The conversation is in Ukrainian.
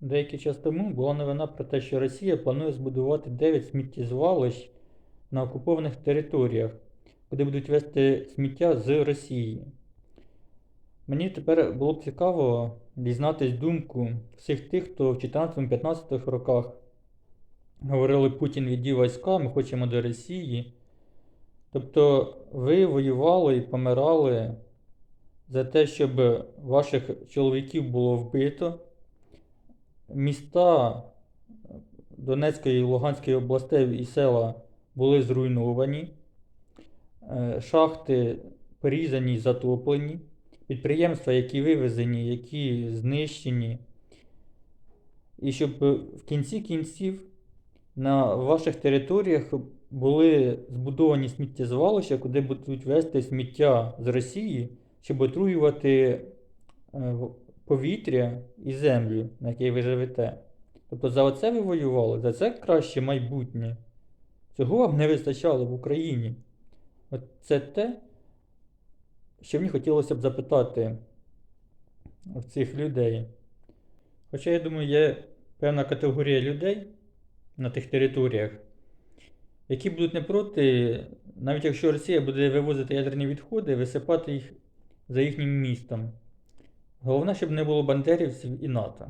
Деякий час тому була новина про те, що Росія планує збудувати 9 сміттєзвалищ на окупованих територіях, куди будуть вести сміття з Росії. Мені тепер було б цікаво дізнатись думку всіх тих, хто в 14-15 роках говорили Путін віддів війська, ми хочемо до Росії. Тобто ви воювали і помирали за те, щоб ваших чоловіків було вбито. Міста Донецької і Луганської областей і села були зруйновані, е, шахти порізані затоплені, підприємства, які вивезені, які знищені. І щоб е, в кінці кінців на ваших територіях були збудовані сміттєзвалища, куди будуть вести сміття з Росії, щоб отруювати е, повітря і землю, на якій ви живете. Тобто за оце ви воювали, за це краще майбутнє. Цього вам не вистачало в Україні. От це те, що мені хотілося б запитати в цих людей. Хоча, я думаю, є певна категорія людей на тих територіях, які будуть не проти, навіть якщо Росія буде вивозити ядерні відходи, висипати їх за їхнім містом. Головне, щоб не було бандерівців і НАТО.